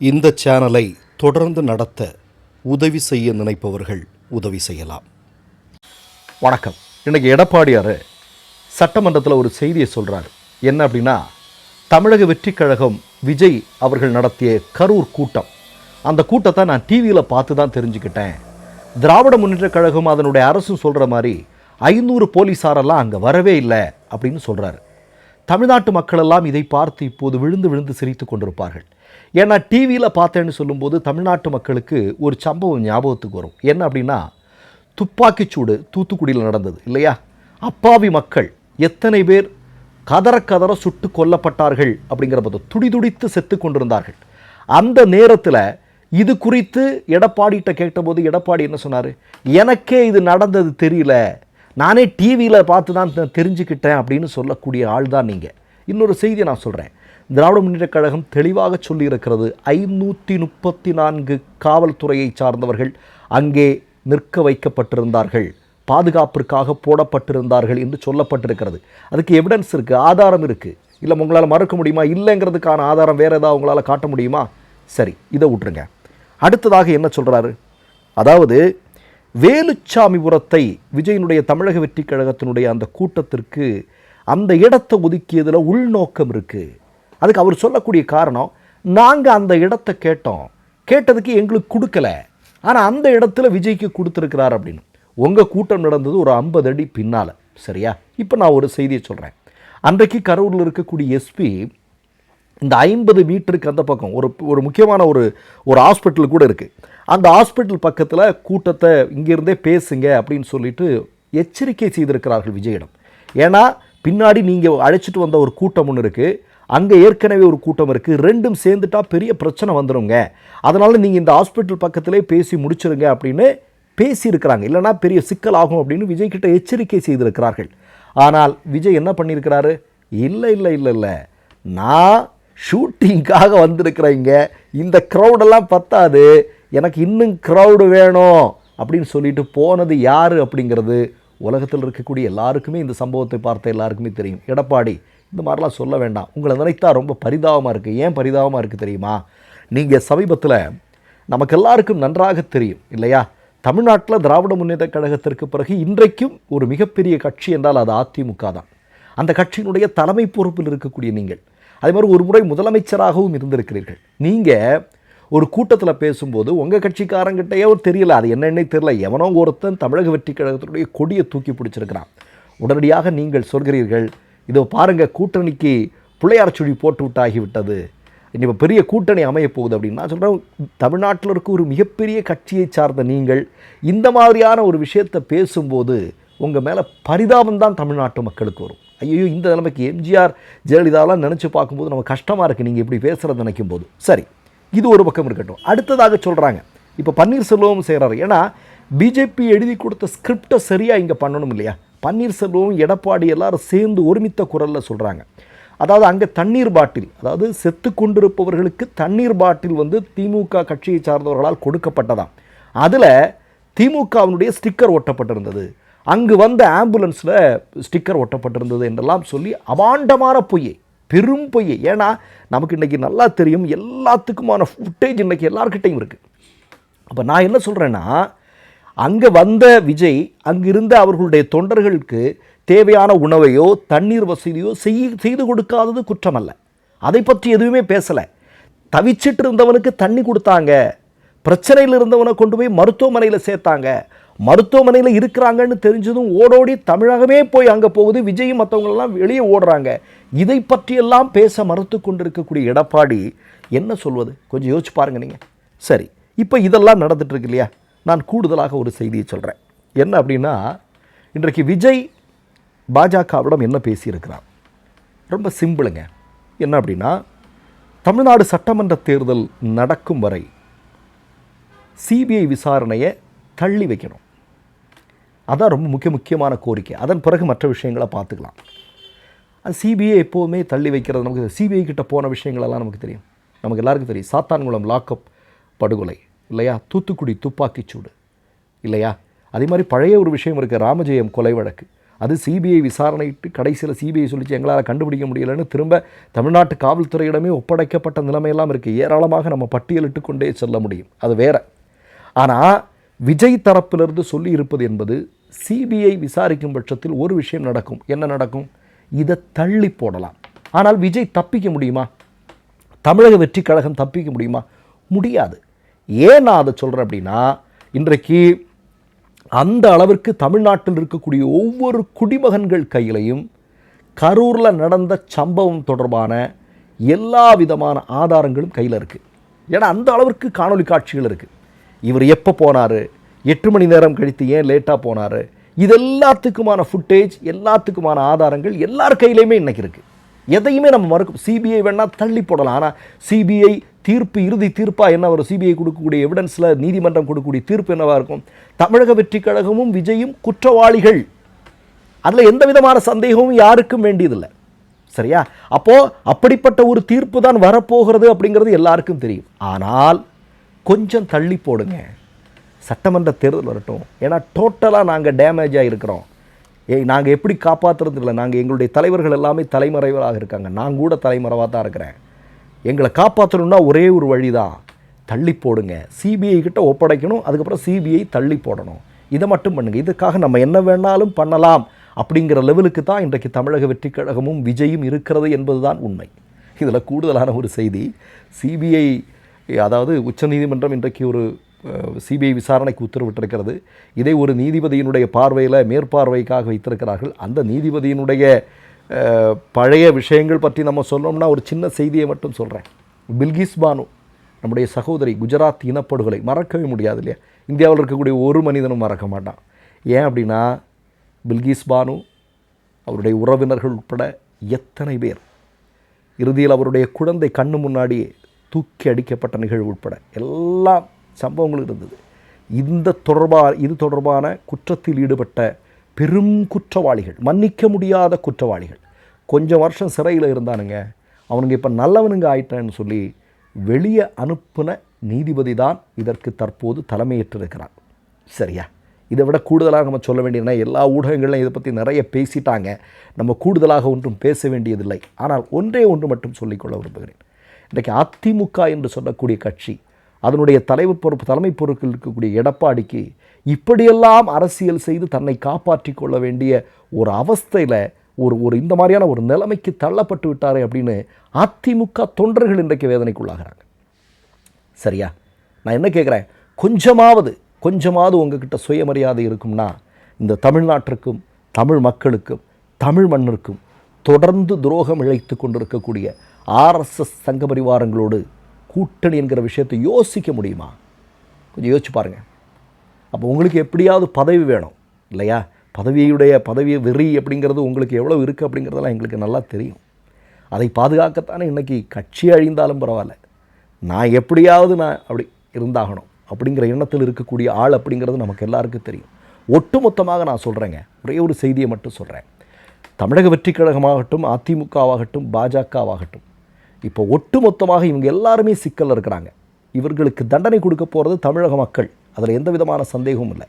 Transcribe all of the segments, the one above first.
இந்த சேனலை தொடர்ந்து நடத்த உதவி செய்ய நினைப்பவர்கள் உதவி செய்யலாம். வணக்கம். இன்றைக்கி எடப்பாடியார் சட்டமன்றத்தில் ஒரு செய்தியை சொல்கிறார் என்ன அப்படின்னா தமிழக வெற்றிக் கழகம் விஜய் அவர்கள் நடத்திய கரூர் கூட்டம். அந்த கூட்டத்தை நான் டிவியில் பார்த்து தான் தெரிஞ்சுக்கிட்டேன். திராவிட முன்னேற்றக் கழகம் அதனுடைய அரசும் சொல்கிற மாதிரி ஐநூறு போலீஸாரெல்லாம் அங்கே வரவே இல்லை அப்படின்னு சொல்கிறாரு தமிழ்நாட்டு மக்களெல்லாம் இதை பார்த்து இப்போது விழுந்து விழுந்து சிரித்து கொண்டிருப்பார்கள். ஏன்னா டிவியில் பார்த்தேன்னு சொல்லும்போது தமிழ்நாட்டு மக்களுக்கு ஒரு சம்பவம் ஞாபகத்துக்கு வரும். என்ன அப்படின்னா துப்பாக்கிச்சூடு தூத்துக்குடியில் நடந்தது இல்லையா? அப்பாவி மக்கள் எத்தனை பேர் கதற கதற சுட்டு கொல்லப்பட்டார்கள் அப்படிங்கிற போது துடிதுடித்து செத்து கொண்டிருந்தார்கள். அந்த நேரத்தில் இது குறித்து எடப்பாடிகிட்ட கேட்டபோது எடப்பாடி என்ன சொன்னார்? எனக்கே இது நடந்தது தெரியல. நானே டிவியில் பார்த்து தான் தெரிஞ்சுக்கிட்டேன் அப்படின்னு சொல்லக்கூடிய ஆள் தான் நீங்கள் இன்னொரு செய்தியை நான் சொல்கிறேன் திராவிட முன்னேற்றக் கழகம் தெளிவாக சொல்லியிருக்கிறது ஐநூற்றி முப்பத்தி நான்கு காவல்துறையை சார்ந்தவர்கள் அங்கே நிற்க வைக்கப்பட்டிருந்தார்கள் பாதுகாப்பிற்காக போடப்பட்டிருந்தார்கள் என்று சொல்லப்பட்டிருக்கிறது. அதுக்கு எவிடன்ஸ் இருக்குது ஆதாரம் இருக்குது இல்லை உங்களால் மறுக்க முடியுமா? இல்லைங்கிறதுக்கான ஆதாரம் வேறு ஏதாவது உங்களால் காட்ட முடியுமா? சரி இதை விட்டுருங்க. அடுத்ததாக என்ன சொல்கிறாரு அதாவது வேலுச்சாமிபுரத்தை விஜயனுடைய தமிழக வெற்றிக் கழகத்தினுடைய அந்த கூட்டத்திற்கு அந்த இடத்தை ஒதுக்கியதில் உள்நோக்கம் இருக்குது அதுக்கு அவர் சொல்லக்கூடிய காரணம் நாங்கள் அந்த இடத்தை கேட்டோம். கேட்டதுக்கு எங்களுக்கு கொடுக்கல. ஆனால் அந்த இடத்துல விஜய்க்கு கொடுத்துருக்கிறார் அப்படின்னு. உங்கள் கூட்டம் நடந்தது ஒரு ஐம்பது அடி பின்னால். சரியா? இப்போ நான் ஒரு செய்தியை சொல்கிறேன் அன்றைக்கு கரூரில் இருக்கக்கூடிய எஸ்பி இந்த ஐம்பது மீட்டருக்கு அந்த பக்கம் ஒரு ஒரு முக்கியமான ஒரு ஒரு ஹாஸ்பிட்டல் கூட இருக்குது அந்த ஹாஸ்பிட்டல் பக்கத்தில் கூட்டத்தை இங்கேருந்தே பேசுங்க அப்படின்னு சொல்லிட்டு எச்சரிக்கை செய்திருக்கிறார்கள் விஜயிடம். ஏன்னா பின்னாடி நீங்கள் அழைச்சிட்டு வந்த ஒரு கூட்டம் ஒன்று இருக்குது அங்கே ஏற்கனவே ஒரு கூட்டம் இருக்குது ரெண்டும் சேர்ந்துட்டா பெரிய பிரச்சனை வந்துடுங்க அதனால் நீங்கள் இந்த ஹாஸ்பிட்டல் பக்கத்திலே பேசி முடிச்சிருங்க அப்படின்னு பேசியிருக்கிறாங்க. இல்லைன்னா பெரிய சிக்கல் ஆகும் அப்படின்னு விஜய் கிட்ட எச்சரிக்கை செய்திருக்கிறார்கள். ஆனால் விஜய் என்ன பண்ணியிருக்கிறாரு? இல்லை இல்லை இல்லை இல்லை. நான் ஷூட்டிங்காக வந்திருக்கிறேங்க இந்த க்ரௌடெல்லாம் பத்தாது. எனக்கு இன்னும் க்ரௌடு வேணும் அப்படின்னு சொல்லிட்டு போனது யார் அப்படிங்கிறது உலகத்தில் இருக்கக்கூடிய எல்லாருக்குமே இந்த சம்பவத்தை பார்த்த எல்லாருக்குமே தெரியும். எடப்பாடி இந்த மாதிரிலாம் சொல்ல வேண்டாம். உங்களை நினைத்தா ரொம்ப பரிதாபமாக இருக்குது ஏன் பரிதாபமாக இருக்குது தெரியுமா? நீங்கள் சமீபத்தில் நமக்கு எல்லாருக்கும் நன்றாக தெரியும் இல்லையா? தமிழ்நாட்டில் திராவிட முன்னேற்ற கழகத்திற்கு பிறகு இன்றைக்கும் ஒரு மிகப்பெரிய கட்சி என்றால் அது அதிமுக தான். அந்த கட்சியினுடைய தலைமை பொறுப்பில் இருக்கக்கூடிய நீங்கள். அதே மாதிரி ஒரு முறை முதலமைச்சராகவும் இருந்திருக்கிறீர்கள். நீங்கள் ஒரு கூட்டத்தில் பேசும்போது உங்கள் கட்சிக்காரங்கிட்டயே ஒரு தெரியல. அது என்னென்னே தெரியல. எவனோ ஒருத்தன் தமிழக வெற்றி கழகத்தினுடைய கொடியை தூக்கி பிடிச்சிருக்கிறான். உடனடியாக நீங்கள் சொல்கிறீர்கள் இதோ பாருங்க கூட்டணிக்கு பிள்ளையார் சுழி போட்டு விட்டாகிவிட்டது இனி இப்போ பெரிய கூட்டணி அமைய போகுது அப்படின்னு நான் சொல்கிறேன் தமிழ்நாட்டில் இருக்க ஒரு மிகப்பெரிய கட்சியை சார்ந்த நீங்கள் இந்த மாதிரியான ஒரு விஷயத்தை பேசும்போது உங்கள் மேலே பரிதாபம் தான் தமிழ்நாட்டு மக்களுக்கு வரும். ஐயோ இந்த நிலைமைக்கு எம்ஜிஆர் ஜெயலலிதாலாம் நினச்சி பார்க்கும்போது நம்ம கஷ்டமாக இருக்குது நீங்கள் இப்படி பேசுகிறத நினைக்கும் போது சரி இது ஒரு பக்கம் இருக்கட்டும். அடுத்ததாக சொல்கிறாங்க இப்போ பன்னீர்செல்வம் செய்கிறாரு ஏன்னா பிஜேபி எழுதி கொடுத்த ஸ்கிரிப்டை சரியாக இங்கே பண்ணணும் இல்லையா? பன்னீர்செல்வம் எடப்பாடி எல்லாரும் சேர்ந்து ஒருமித்த குரலில் சொல்கிறாங்க அதாவது அங்கே தண்ணீர் பாட்டில் அதாவது செத்து கொண்டிருப்பவர்களுக்கு தண்ணீர் பாட்டில் வந்து திமுக கட்சியை சார்ந்தவர்களால் கொடுக்கப்பட்டதாம். அதில் திமுகவினுடைய ஸ்டிக்கர் ஒட்டப்பட்டிருந்தது. அங்கு வந்த ஆம்புலன்ஸில் ஸ்டிக்கர் ஒட்டப்பட்டிருந்தது என்றெல்லாம் சொல்லி அபாண்டமான பொய்யை பெரும் பொய்யை. ஏன்னா நமக்கு இன்றைக்கி நல்லா தெரியும் எல்லாத்துக்குமான ஃபுட்டேஜ் இன்றைக்கி எல்லார்கிட்டையும் இருக்குது அப்போ நான் என்ன சொல்கிறேன்னா அங்கே வந்த விஜய் அங்கிருந்த அவர்களுடைய தொண்டர்களுக்கு தேவையான உணவையோ தண்ணீர் வசதியோ செய் செய்து கொடுக்காதது குற்றம் அல்ல அதை பற்றி எதுவுமே பேசலை. தவிச்சிட்டு இருந்தவனுக்கு தண்ணி கொடுத்தாங்க. பிரச்சனையில் இருந்தவனை கொண்டு போய் மருத்துவமனையில் சேர்த்தாங்க. மருத்துவமனையில் இருக்கிறாங்கன்னு தெரிஞ்சதும் ஓடோடி தமிழகமே போய் அங்கே போகுது. விஜயும் மற்றவங்களெல்லாம் வெளியே ஓடுறாங்க. இதை பற்றியெல்லாம் பேச மறுத்து கொண்டிருக்கக்கூடிய எடப்பாடி என்ன சொல்வது? கொஞ்சம் யோசிச்சு பாருங்க நீங்கள் சரி இப்போ இதெல்லாம் நடந்துட்டுருக்கு இல்லையா? நான் கூடுதலாக ஒரு செய்தியை சொல்கிறேன் என்ன அப்படின்னா இன்றைக்கு விஜய் பாஜகவிடம் என்ன பேசியிருக்கிறார்? ரொம்ப சிம்பிளுங்க. என்ன அப்படின்னா தமிழ்நாடு சட்டமன்ற தேர்தல் நடக்கும் வரை சிபிஐ விசாரணையை தள்ளி வைக்கணும். அதான் ரொம்ப முக்கிய முக்கியமான கோரிக்கை. அதன் பிறகு மற்ற விஷயங்களை பார்த்துக்கலாம். அது சிபிஐ எப்போவுமே தள்ளி வைக்கிறது நமக்கு சிபிஐ கிட்ட போன விஷயங்களெல்லாம் நமக்கு தெரியும். நமக்கு எல்லாருக்கும் தெரியும். சாத்தான்குளம் லாக்அப் படுகொலை. இல்லையா? தூத்துக்குடி துப்பாக்கிச்சூடு இல்லையா? அதே மாதிரி பழைய ஒரு விஷயம் இருக்குது ராமஜெயம் கொலை வழக்கு. அது சிபிஐ விசாரணையிட்டு கடைசியில் சிபிஐ சொல்லிச்சு எங்களால் கண்டுபிடிக்க முடியலைன்னு திரும்ப தமிழ்நாட்டு காவல்துறையிடமே ஒப்படைக்கப்பட்ட நிலைமையெல்லாம் இருக்குது ஏராளமாக நம்ம பட்டியலிட்டு கொண்டே செல்ல முடியும். அது வேற. ஆனால் விஜய் தரப்பிலிருந்து சொல்லி இருப்பது என்பது சிபிஐ விசாரிக்கும் பட்சத்தில் ஒரு விஷயம் நடக்கும். என்ன நடக்கும்? இதை தள்ளி போடலாம். ஆனால் விஜய் தப்பிக்க முடியுமா? தமிழக வெற்றி கழகம் தப்பிக்க முடியுமா? முடியாது. ஏன் நான் அதை சொல்கிறேன் அப்படின்னா இன்றைக்கு அந்த அளவிற்கு தமிழ்நாட்டில் இருக்கக்கூடிய ஒவ்வொரு குடிமகன்கள் கையிலையும் கரூரில் நடந்த சம்பவம் தொடர்பான எல்லா விதமான ஆதாரங்களும் கையில் இருக்குது ஏன்னா அந்த அளவிற்கு காணொலி காட்சிகள் இருக்குது இவர் எப்போ போனார்? எட்டு மணி நேரம் கழித்து ஏன் லேட்டாக போனார்? இது எல்லாத்துக்குமான ஃபுட்டேஜ் எல்லாத்துக்குமான ஆதாரங்கள் எல்லார் கையிலையுமே இன்றைக்கி இருக்குது எதையுமே நம்ம மறுக்கும் சிபிஐ வேணால் தள்ளி போடலாம். ஆனால் சிபிஐ தீர்ப்பு இறுதி தீர்ப்பாக என்ன வரும்? சிபிஐ கொடுக்கக்கூடிய எவிடன்ஸில் நீதிமன்றம் கொடுக்கக்கூடிய தீர்ப்பு என்னவாக இருக்கும்? தமிழக வெற்றி கழகமும் விஜயும் குற்றவாளிகள். அதில் எந்த விதமான சந்தேகமும் யாருக்கும் வேண்டியதில்லை. சரியா? அப்போது அப்படிப்பட்ட ஒரு தீர்ப்பு தான் வரப்போகிறது அப்படிங்கிறது எல்லாருக்கும் தெரியும். ஆனால் கொஞ்சம் தள்ளி போடுங்க. சட்டமன்ற தேர்தல் வரட்டும். ஏன்னா டோட்டலாக நாங்கள் டேமேஜ் ஆகிருக்கிறோம் ஏ நாங்கள் எப்படி காப்பாற்றுறது இல்லை நாங்கள் எங்களுடைய தலைவர்கள் எல்லாமே தலைமறைவராக இருக்காங்க. நான் கூட தலைமறைவாக தான் இருக்கிறேன். எங்களை காப்பாற்றணும்னா ஒரே ஒரு வழி தான் தள்ளி போடுங்க. சிபிஐ கிட்ட ஒப்படைக்கணும். அதுக்கப்புறம் சிபிஐ தள்ளி போடணும். இதை மட்டும் பண்ணுங்கள் இதுக்காக நம்ம என்ன வேணாலும் பண்ணலாம் அப்படிங்கிற லெவலுக்கு தான் இன்றைக்கு தமிழக வெற்றி கழகமும் விஜயும் இருக்கிறது என்பதுதான் உண்மை. இதில் கூடுதலான ஒரு செய்தி. சிபிஐ அதாவது உச்சநீதிமன்றம் இன்றைக்கு ஒரு சிபிஐ விசாரணைக்கு உத்தரவிட்டிருக்கிறது. இதை ஒரு நீதிபதியினுடைய பார்வையில் மேற்பார்வைக்காக வைத்திருக்கிறார்கள். அந்த நீதிபதியினுடைய பழைய விஷயங்கள் பற்றி நம்ம சொன்னோம்னா ஒரு சின்ன செய்தியை மட்டும் சொல்கிறேன் பில்கிஸ் பானு நம்முடைய சகோதரி குஜராத் இனப்படுகொலை மறக்கவே முடியாது இல்லையா? இந்தியாவில் இருக்கக்கூடிய ஒரு மனிதனும் மறக்க மாட்டான். ஏன் அப்படின்னா பில்கிஸ் பானு அவருடைய உறவினர்கள் உட்பட எத்தனை பேர்? இறுதியில் அவருடைய குழந்தை கண்ணு முன்னாடியே தூக்கி அடிக்கப்பட்ட நிகழ்வு உட்பட எல்லாம் சம்பவங்களும் இருந்தது. இந்த தொடர்பாக இது தொடர்பான குற்றத்தில் ஈடுபட்ட பெரும் குற்றவாளிகள் மன்னிக்க முடியாத குற்றவாளிகள். கொஞ்சம் வருஷம் சிறையில் இருந்தானுங்க. அவனுங்க இப்போ நல்லவனுங்க ஆயிட்டான்னு சொல்லி வெளியே அனுப்பின நீதிபதி தான் இதற்கு தற்போது தலைமையேற்றிருக்கிறார். சரியா? இதை விட கூடுதலாக நம்ம சொல்ல வேண்டியதுனா எல்லா ஊடகங்களும் இதை பற்றி நிறைய பேசிட்டாங்க. நம்ம கூடுதலாக ஒன்றும் பேச வேண்டியதில்லை. ஆனால் ஒன்றே ஒன்று மட்டும் சொல்லிக்கொள்ள விரும்புகிறேன். இன்றைக்கு அதிமுக என்று சொல்லக்கூடிய கட்சி அதனுடைய தலைவு பொறுப்பு தலைமை பொறுப்பில் இருக்கக்கூடிய எடப்பாடிக்கு இப்படியெல்லாம் அரசியல் செய்து தன்னை காப்பாற்றிக் கொள்ள வேண்டிய ஒரு அவஸ்தையில் ஒரு ஒரு இந்த மாதிரியான ஒரு நிலைமைக்கு தள்ளப்பட்டு விட்டாரே அப்படின்னு அதிமுக தொண்டர்கள் இன்றைக்கு வேதனைக்குள்ளாகிறாங்க. சரியா? நான் என்ன கேட்குறேன் கொஞ்சமாவது கொஞ்சமாவது உங்ககிட்ட சுயமரியாதை இருக்கும்னா இந்த தமிழ்நாட்டிற்கும் தமிழ் மக்களுக்கும் தமிழ் மண்ணிற்கும் தொடர்ந்து துரோகம் இழைத்து கொண்டிருக்கக்கூடிய ஆர்எஸ்எஸ் சங்க பரிவாரங்களோடு கூட்டணி என்கிற விஷயத்தை யோசிக்க முடியுமா? கொஞ்சம் யோசிச்சு பாருங்கள் அப்போ உங்களுக்கு எப்படியாவது பதவி வேணும் இல்லையா? பதவியுடைய பதவி வெறி அப்படிங்கிறது உங்களுக்கு எவ்வளோ இருக்குது அப்படிங்கிறதெல்லாம் எங்களுக்கு நல்லா தெரியும். அதை பாதுகாக்கத்தானே இன்றைக்கி கட்சி அழிந்தாலும் பரவாயில்ல. நான் எப்படியாவது நான் அப்படி இருந்தாகணும் அப்படிங்கிற எண்ணத்தில் இருக்கக்கூடிய ஆள் அப்படிங்கிறது நமக்கு எல்லாருக்கும் தெரியும். ஒட்டுமொத்தமாக நான் சொல்கிறேங்க ஒரே ஒரு செய்தியை மட்டும் சொல்கிறேன் தமிழக வெற்றிக் கழகமாகட்டும் அதிமுகவாகட்டும் பாஜகவாகட்டும் இப்போ ஒட்டுமொத்தமாக இவங்க எல்லாருமே சிக்கலில் இருக்கிறாங்க. இவர்களுக்கு தண்டனை கொடுக்க போகிறது தமிழக மக்கள். அதில் எந்த விதமான சந்தேகமும் இல்லை.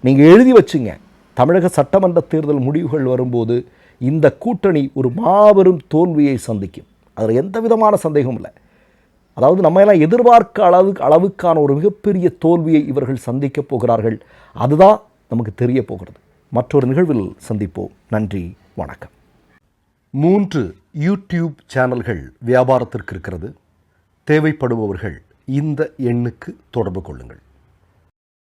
நீங்கள் எழுதி வச்சுங்க. தமிழக சட்டமன்ற தேர்தல் முடிவுகள் வரும்போது இந்த கூட்டணி ஒரு மாபெரும் தோல்வியை சந்திக்கும். அதில் எந்த விதமான சந்தேகமும் இல்லை. அதாவது நம்ம எல்லாம் எதிர்பார்க்க அளவுக்கு அளவுக்கான ஒரு மிகப்பெரிய தோல்வியை இவர்கள் சந்திக்கப் போகிறார்கள். அதுதான் நமக்கு தெரிய போகிறது. மற்றொரு நிகழ்வில் சந்திப்போம். நன்றி வணக்கம். மூன்று யூடியூப் சேனல்கள் வியாபாரத்திற்கு இருக்கிறது. தேவைப்படுபவர்கள் இந்த எண்ணுக்கு தொடர்பு கொள்ளுங்கள்.